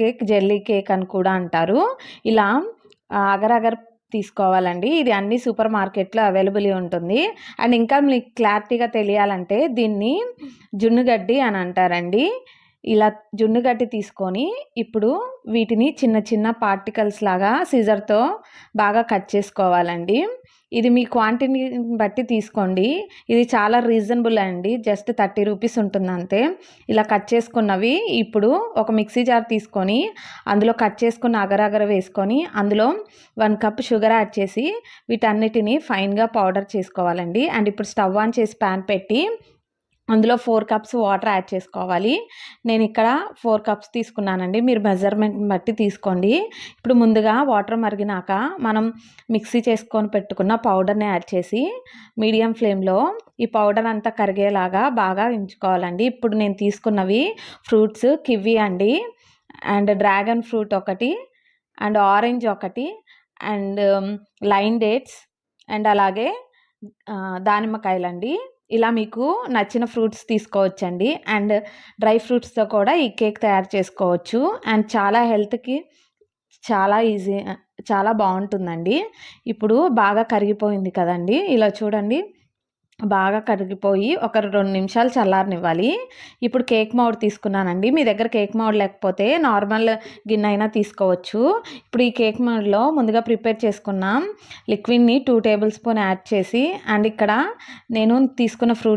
Cake jelly cake అని కూడా అంటారు. ఇలా అగర్ అగర్ తీసుకోవాలండి. ఇది అన్ని సూపర్ మార్కెట్లో అవైలబుల్ ఉంటుంది. అండ్ ఇంకా మీకు క్లారిటీగా తెలియాలంటే దీన్ని జున్నుగడ్డి అని అంటారండి. ఇలా జున్నుగడ్డి తీసుకొని ఇప్పుడు వీటిని చిన్న చిన్న పార్టికల్స్ లాగా సీజర్తో బాగా కట్ చేసుకోవాలండి. ఇది మీ క్వాంటిటీని బట్టి తీసుకోండి. ఇది చాలా రీజనబుల్ అండి. జస్ట్ థర్టీ రూపీస్ ఉంటుంది అంతే. ఇలా కట్ చేసుకున్నవి ఇప్పుడు ఒక మిక్సీ జార్ తీసుకొని అందులో కట్ చేసుకున్న అగరగర వేసుకొని అందులో వన్ కప్ షుగర్ యాడ్ చేసి వీటన్నిటిని ఫైన్గా పౌడర్ చేసుకోవాలండి. అండ్ ఇప్పుడు స్టవ్ ఆన్ చేసి ప్యాన్ పెట్టి అందులో ఫోర్ కప్స్ వాటర్ యాడ్ చేసుకోవాలి. నేను ఇక్కడ ఫోర్ కప్స్ తీసుకున్నానండి. మీరు మెజర్మెంట్ని బట్టి తీసుకోండి. ఇప్పుడు ముందుగా వాటర్ మరిగినాక మనం మిక్సీ చేసుకొని పెట్టుకున్న పౌడర్ని యాడ్ చేసి మీడియం ఫ్లేమ్లో ఈ పౌడర్ అంతా కరిగేలాగా బాగా ఉంచుకోవాలండి ఇప్పుడు నేను తీసుకున్నవి ఫ్రూట్స్ కివి అండి అండ్ డ్రాగన్ ఫ్రూట్ ఒకటి అండ్ ఆరెంజ్ ఒకటి అండ్ లైన్ డేట్స్ అండ్ అలాగే దానిమ్మకాయలండి. ఇలా మీకు నచ్చిన ఫ్రూట్స్ తీసుకోవచ్చండి. అండ్ డ్రై ఫ్రూట్స్తో కూడా ఈ కేక్ తయారు చేసుకోవచ్చు. అండ్ చాలా హెల్త్కి చాలా ఈజీ చాలా బాగుంటుందండి. ఇప్పుడు బాగా కరిగిపోయింది కదండి. ఇలా చూడండి. బాగా కరిగిపోయి ఒక రెండు నిమిషాలు చల్లారనివ్వాలి. ఇప్పుడు కేక్ మౌడ్ తీసుకున్నానండి. మీ దగ్గర కేక్ మౌడ్ లేకపోతే నార్మల్ గిన్నె అయినా తీసుకోవచ్చు. ఇప్పుడు ఈ కేక్ మౌడ్లో ముందుగా ప్రిపేర్ చేసుకున్నాం లిక్విడ్ని టూ టేబుల్ స్పూన్ యాడ్ చేసి అండ్ ఇక్కడ నేను తీసుకున్న ఫ్రూట్